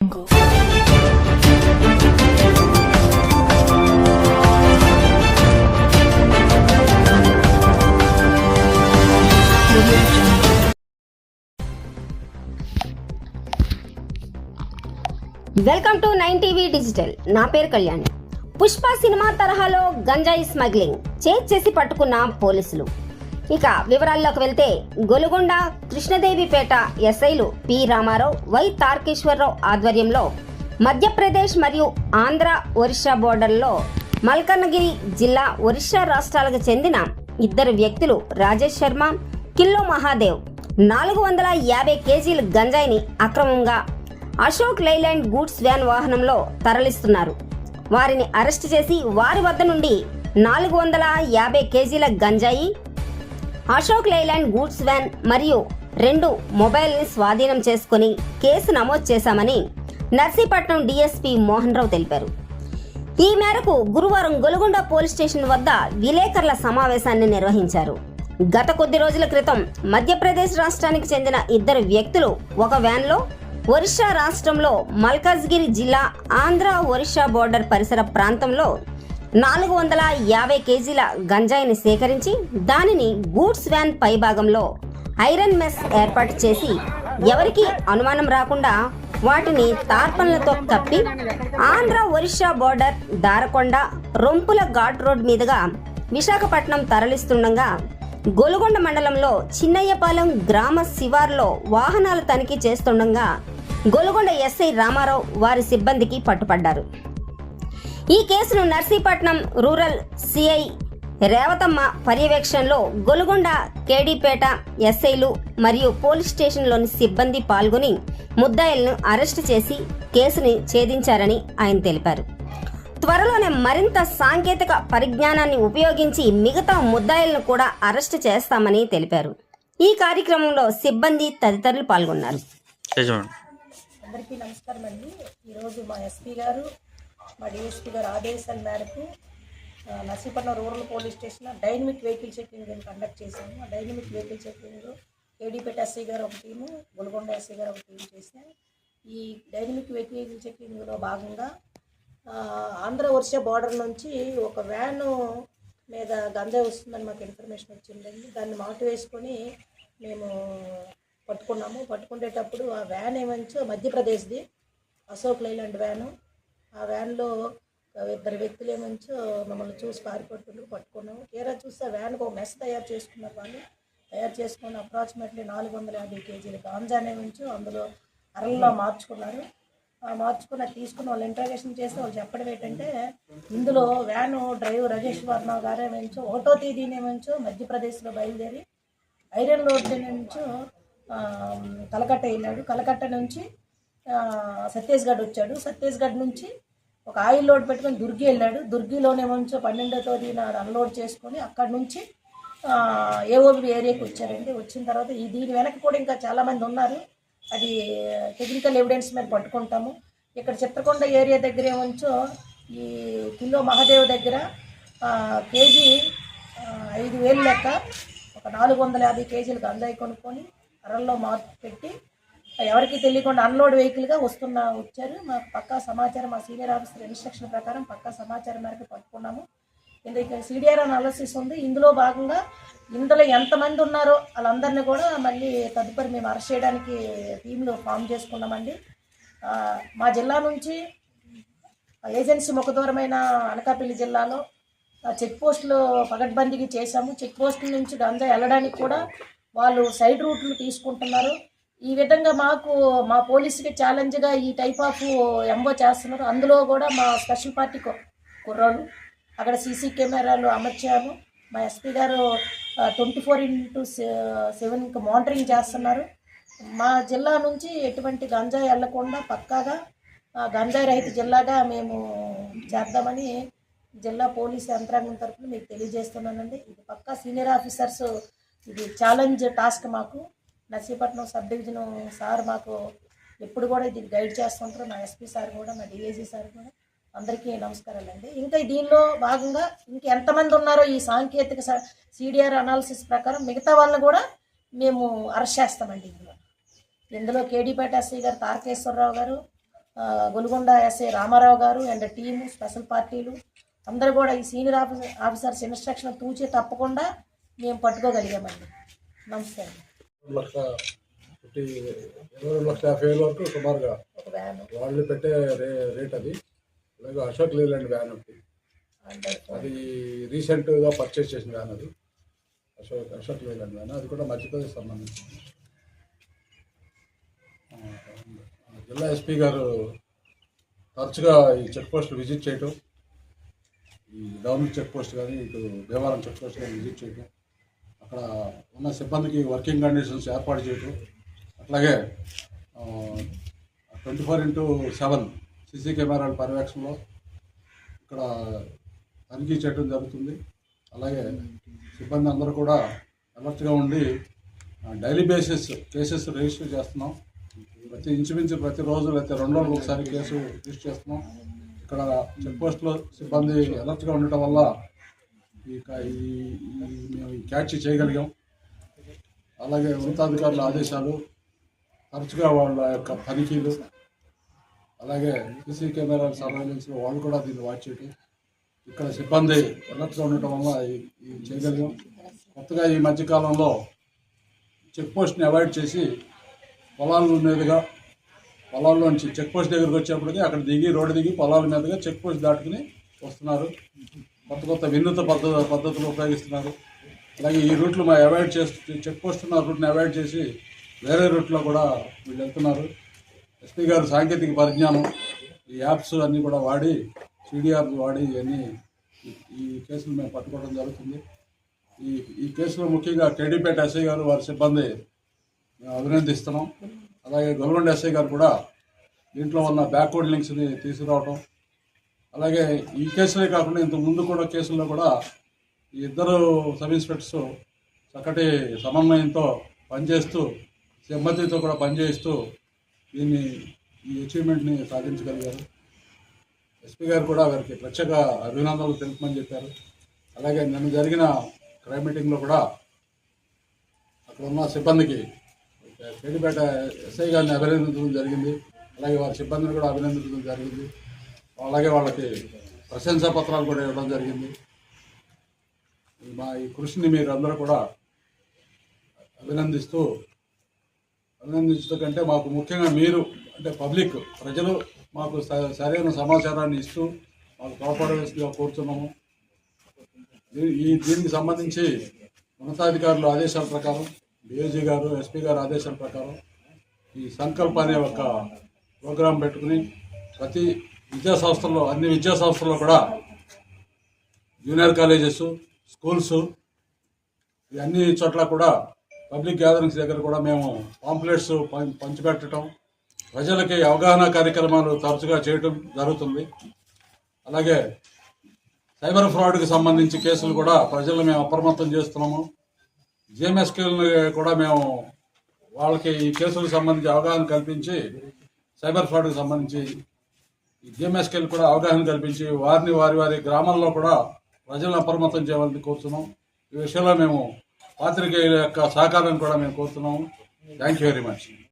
Welcome to nine TV digital నా పేరు Kalyani. Pushpa cinema తరహాలో గంజాయి స్మగ్లింగ్ చేజ్ చేసి పట్టుకున్న పోలీసులు. ఇక వివరాల్లోకి వెళ్తే గొలుగొండ కృష్ణదేవిపేట ఎస్ఐలు పి రామారావు వై తార్కేశ్వరరావు ఆధ్వర్యంలో మధ్యప్రదేశ్ మరియు ఆంధ్ర ఒరిస్సా బోర్డర్లో మల్కన్నగిరి జిల్లా ఒరిస్సా రాష్ట్రాలకు చెందిన ఇద్దరు వ్యక్తులు రాజేష్ శర్మ కిల్లో మహాదేవ్. నాలుగు వందల యాభై కేజీల గంజాయిని అక్రమంగా అశోక్ లైలాండ్ గూడ్స్ వ్యాన్ వాహనంలో తరలిస్తున్నారు. వారిని అరెస్ట్ చేసి వారి వద్ద నుండి నాలుగు వందల యాభై కేజీల గంజాయి అశోక్ లైలాండ్ గూడ్స్ వ్యాన్ మరియు రెండు మొబైల్ని స్వాధీనం చేసుకుని కేసు నమోదు చేశామని నర్సీపట్నం డీఎస్పీ మోహన్ రావు తెలిపారు. ఈ మేరకు గురువారం గొలుగొండ పోలీస్ స్టేషన్ వద్ద విలేకరుల సమావేశాన్ని నిర్వహించారు. గత కొద్ది రోజుల క్రితం మధ్యప్రదేశ్ రాష్ట్రానికి చెందిన ఇద్దరు వ్యక్తులు ఒక వ్యాన్లో ఒరిస్సా రాష్ట్రంలో మల్కాజ్గిరి జిల్లా ఆంధ్ర ఒరిస్సా బోర్డర్ పరిసర ప్రాంతంలో నాలుగు వందల యాభై కేజీల గంజాయిని సేకరించి దానిని గూడ్స్ వ్యాన్ పైభాగంలో ఐరన్ మెస్ ఏర్పాటు చేసి ఎవరికి అనుమానం రాకుండా వాటిని తార్పన్లతో కప్పి ఆంధ్ర ఒరిస్సా బోర్డర్ దారకొండ రొంపుల ఘాట్ రోడ్ మీదుగా విశాఖపట్నం తరలిస్తుండగా గొలుగొండ మండలంలో చిన్నయ్యపాలెం గ్రామ శివార్లో వాహనాలు తనిఖీ చేస్తుండగా గొలుగొండ ఎస్ఐ రామారావు వారి సిబ్బందికి పట్టుపడ్డారు. ఈ కేసును నర్సీపట్నం రూరల్ సిఐ రేవతమ్మ పర్యవేక్షణలో గొలుగొండ కేడీపేట ఎస్ఐలు మరియు పోలీస్ స్టేషన్లోని సిబ్బంది పాల్గొని ముద్దాయిలను అరెస్టు చేసి కేసుని ఛేదించారని ఆయన తెలిపారు. త్వరలోనే మరింత సాంకేతిక పరిజ్ఞానాన్ని ఉపయోగించి మిగతా ముద్దాయిలను కూడా అరెస్టు చేస్తామని తెలిపారు. ఈ కార్యక్రమంలో సిబ్బంది తదితరులు పాల్గొన్నారు. అందరికీ నమస్కారం అండి ఈరోజు మా ఎస్పీ గారు మా డిఎస్పీ గారు ఆదేశాల మేరకు ఆ, Narsipatnam rural police station dynamic vehicle checking conduct చేశాము. ఆ డైనమిక్ వెహికల్ చెకింగ్ ఏడీపేట ఎస్సీ గారు ఒక టీము గొలగొండ ఎస్సీ గారు ఒక టీం చేశాం ఈ డైనమిక్ వెహికల్ చెకింగ్లో భాగంగా ఆంధ్ర వర్ష బార్డర్ నుంచి ఒక వ్యాను మీద గంజాయి వస్తుందని మాకు ఇన్ఫర్మేషన్ వచ్చిందండి. దాన్ని మాటు వేసుకొని మేము పట్టుకున్నాము. పట్టుకునేటప్పుడు ఆ వ్యాన్ ఏమంచో మధ్యప్రదేశ్ది అశోక్ లైలాండ్ వ్యాను. ఆ వ్యాన్లో ఇద్దరు వ్యక్తులు ఏమంచో మమ్మల్ని చూసి పారిపడుతుండ్రు పట్టుకున్నాము. తీరా చూస్తే వ్యాన్కి ఒక మెస్ తయారు చేసుకున్నారు వాళ్ళు. తయారు చేసుకుని అప్రాక్సిమేట్లీ నాలుగు వందల యాభై కేజీల గాంజానే ఉంచు అందులో అరల్లో మార్చుకున్నారు. ఆ మార్చుకున్న తీసుకున్న వాళ్ళు ఇంట్రాగేషన్ చేస్తే వాళ్ళు చెప్పడం ఏంటంటే ఇందులో వ్యాను డ్రైవర్ రజేష్ వర్మ గారే మంచో ఒకటో తేదీనేమంచో మధ్యప్రదేశ్లో బయలుదేరి ఐరన్ రోడ్ నుంచి కలకట్ట వెళ్ళాడు. కలకట్ట నుంచి ఛత్తీస్గఢ్ వచ్చాడు. ఛత్తీస్గఢ్ నుంచి ఒక ఆయిల్ లోడ్ పెట్టుకొని దుర్గి వెళ్ళాడు. దుర్గిలోనేమో పన్నెండో తేదీన అన్లోడ్ చేసుకొని అక్కడి నుంచి ఏఓబి ఏరియాకి వచ్చారండి. వచ్చిన తర్వాత ఈ దీని వెనక కూడా ఇంకా చాలామంది ఉన్నారు. అది టెక్నికల్ ఎవిడెన్స్ మీద పట్టుకుంటాము. ఇక్కడ చిత్రకొండ ఏరియా దగ్గర ఏమంచో ఈ కిలో మహాదేవ్ దగ్గర కేజీ ఐదు వేలు లెక్క ఒక నాలుగు వందల యాభై కేజీలు గంజాయి కొనుక్కొని అరల్లో మార్పు పెట్టి ఎవరికి తెలియకుండా అన్లోడ్ వెహికల్గా వస్తున్న వచ్చారు. మాకు పక్కా సమాచారం మా సీనియర్ ఆఫీసర్ ఇన్స్ట్రక్షన్ ప్రకారం పక్కా సమాచారం మేరకు పట్టుకున్నాము. ఇందులో సిడిఆర్ అనాలసిస్ ఉంది. ఇందులో భాగంగా ఇందులో ఎంతమంది ఉన్నారో వాళ్ళందరినీ కూడా మళ్ళీ తదుపరి మేము అరెస్ట్ చేయడానికి టీంలో ఫామ్ చేసుకున్నామండి. మా జిల్లా నుంచి ఏజెన్సీ ముఖదూరమైన అనకాపల్లి జిల్లాలో ఆ చెక్ పోస్టులు పగడ్బందీకి చేశాము. చెక్ పోస్టుల నుంచి గంజా వెళ్ళడానికి కూడా వాళ్ళు సైడ్ రూట్లు తీసుకుంటున్నారు. ఈ విధంగా మాకు మా పోలీసుకి ఛాలెంజ్గా ఈ టైప్ ఆఫ్ ఎంబో చేస్తున్నారు. అందులో కూడా మా స్పెషల్ పార్టీ కు- కుర్రోళ్ళు అక్కడ సీసీ కెమెరాలు అమర్చాము. మా ఎస్పీ గారు ట్వంటీ ఫోర్ ఇంటూ సెవెన్కి మానిటరింగ్ చేస్తున్నారు. మా జిల్లా నుంచి ఎటువంటి గంజాయి వెళ్ళకుండా పక్కాగా గంజాయి రహిత జిల్లాగా మేము చేద్దామని జిల్లా పోలీస్ యంత్రాంగం తరఫున మీకు తెలియజేస్తున్నానండి. ఇది పక్కా సీనియర్ ఆఫీసర్స్ ఇది ఛాలెంజ్ టాస్క్ మాకు. నర్సీపట్నం సబ్ డివిజన్ సార్ మాకు ఎప్పుడు కూడా ఇది గైడ్ చేస్తుంటారు. మా ఎస్పీ సార్ కూడా మా డిఏజీ సార్ కూడా. అందరికీ నమస్కారాలండి. ఇంకా దీనిలో భాగంగా ఇంకెంతమంది ఉన్నారో ఈ సాంకేతిక సిడిఆర్ అనాలిసిస్ ప్రకారం మిగతా వాళ్ళని కూడా మేము అరెస్ట్ చేస్తామండి ఇందులో. ఇందులో కేడీపేట ఎస్సీ గారు తారకేశ్వరరావు గారు గొలుగొండ ఎస్ఐ రామారావు గారు అండ్ టీము స్పెషల్ పార్టీలు అందరూ కూడా ఈ సీనియర్ ఆఫీసర్ ఆఫీసర్స్ ఇన్స్ట్రక్షన్ తూచే తప్పకుండా మేము పట్టుకోగలిగామండి. నమస్తే లక్ష ఫిఫ్టీ ఇరవై రెండు లక్షల యాభై వేల వరకు సుమారుగా వాళ్ళు పెట్టే రే రేట్ అది. అలాగే అశోక్ లేలాండ్ వ్యాన్ ఒకటి. అండ్ అది రీసెంట్గా పర్చేస్ చేసిన వ్యాన్ అది. Ashok Ashok Leyland van. అది కూడా మధ్యప్రదేశ్ సంబంధించి. ఆ, జిల్లా ఎస్పీ గారు తరచుగా ఈ చెక్ పోస్ట్ విజిట్ చేయటం. ఈ గవర్నమెంట్ చెక్ పోస్ట్ కానీ ఇటు భీమవరం చెక్ పోస్ట్ కానీ విజిట్ చేయటం. అక్కడ ఉన్న సిబ్బందికి వర్కింగ్ కండిషన్స్ ఏర్పాటు చేయటం అట్లాగే twenty four into seven CC కెమెరాల పర్యవేక్షణలో ఇక్కడ తనిఖీ చేయడం జరుగుతుంది. అలాగే సిబ్బంది అందరూ కూడా అలర్ట్గా ఉండి డైలీ బేసిస్ కేసెస్ రిజిస్టర్ చేస్తున్నాం. ప్రతి ఇంచుమించు ప్రతిరోజు లేకపోతే రెండు రోజులు ఒకసారి కేసు రిజిస్టర్ చేస్తున్నాం. ఇక్కడ చెక్ పోస్ట్లో సిబ్బంది అలర్ట్గా ఉండటం వల్ల ఈ మేము క్యాచ్ చేయగలిగాం. అలాగే ఉన్నతాధికారుల ఆదేశాలు తరచుగా వాళ్ళ యొక్క తనిఖీలు అలాగే సీసీ కెమెరాల సంబంధించిన వాళ్ళు కూడా దీన్ని వాచ్ చేయటం ఇక్కడ సిబ్బంది అలర్ట్గా ఉండటం వల్ల ఇది చేయగలిగాం. కొత్తగా ఈ మధ్యకాలంలో చెక్ పోస్ట్ని అవాయిడ్ చేసి పొలాల మీదుగా పొలాల్లోంచి చెక్ పోస్ట్ దగ్గరికి వచ్చేప్పటికీ అక్కడ దిగి రోడ్డు దిగి పొలాల మీదుగా చెక్ పోస్ట్ దాటుకుని వస్తున్నారు. కొత్త కొత్త వినూత పద్ధ పద్ధతులు ఉపయోగిస్తున్నారు. అలాగే ఈ రూట్లు మా అవాయిడ్ చేస్తూ చెక్ పోస్ట్ ఉన్న రూట్ని అవాయిడ్ చేసి వేరే రూట్లో కూడా వీళ్ళు వెళ్తున్నారు. ఎస్పీ గారు సాంకేతిక పరిజ్ఞానం ఈ యాప్స్ అన్నీ కూడా వాడి సిడిఆర్ వాడి ఇవన్నీ ఈ- కేసులు మేము పట్టుకోవడం జరుగుతుంది. ఈ ఈ కేసులో ముఖ్యంగా కేడీపేట ఎస్ఐ గారు వారి సిబ్బంది మేము అభినందిస్తున్నాం. అలాగే గవర్నమెంట్ ఎస్ఐ గారు కూడా దీంట్లో ఉన్న బ్యాక్వర్డ్ లింక్స్ని తీసుకురావటం అలాగే ఈ కేసులే కాకుండా ఇంతకు ముందు కూడా కేసుల్లో కూడా ఈ ఇద్దరు సబ్ ఇన్స్పెక్టర్స్ చక్కటి సమన్వయంతో పనిచేస్తూ సిబ్బందితో కూడా పనిచేస్తూ దీన్ని ఈ అచీవ్మెంట్ని సాధించగలిగారు. ఎస్పీ గారు కూడా వారికి ప్రత్యేక అభినందనలు తెలుపమని చెప్పారు. అలాగే నిన్న జరిగిన క్రైమ్ మీటింగ్లో కూడా అక్కడ ఉన్న సిబ్బందికి పేడిపేట ఎస్ఐ గారిని అభినందించడం జరిగింది. అలాగే వారి సిబ్బందిని కూడా అభినందించడం జరిగింది. అలాగే వాళ్ళకి ప్రశంసా పత్రాలు కూడా ఇవ్వడం జరిగింది. మా ఈ కృషిని మీరందరూ కూడా అభినందిస్తూ అభినందించడం కంటే మాకు ముఖ్యంగా మీరు అంటే పబ్లిక్ ప్రజలు మాకు స- సరైన సమాచారాన్ని ఇస్తూ మాకు తోడ్పడవలసిందిగా కోరుతున్నాము ఈ దీనికి సంబంధించి ఉన్నతాధికారుల ఆదేశాల ప్రకారం డిఐజీ గారు ఎస్పీ గారు ఆదేశాల ప్రకారం ఈ సంకల్ప అనే ఒక ప్రోగ్రాం పెట్టుకుని ప్రతి విద్యా సంస్థల్లో అన్ని విద్యా సంస్థల్లో కూడా జూనియర్ కాలేజెస్ స్కూల్స్ అన్ని చోట్ల కూడా పబ్లిక్ గ్యాదరింగ్స్ దగ్గర కూడా మేము పాంప్లెట్స్ పం- పంచిపెట్టడం ప్రజలకి అవగాహన కార్యక్రమాలు తరచుగా చేయటం జరుగుతుంది. అలాగే సైబర్ ఫ్రాడ్కి సంబంధించి కేసులు కూడా ప్రజలను మేము అప్రమత్తం చేస్తున్నాము. జిఎంఎస్కేల్ని కూడా మేము వాళ్ళకి ఈ కేసులకు సంబంధించి అవగాహన కల్పించి సైబర్ ఫ్రాడ్కి సంబంధించి జిఎంఎస్కేలు కూడా అవగాహన కల్పించి వారిని వారి వారి గ్రామాల్లో కూడా ప్రజలను అప్రమత్తం చేయాలని కోరుతున్నాం. ఈ విషయంలో మేము పాత్రికేయుల యొక్క సహకారం కూడా మేము కోరుతున్నాము థ్యాంక్ యూ వెరీ మచ్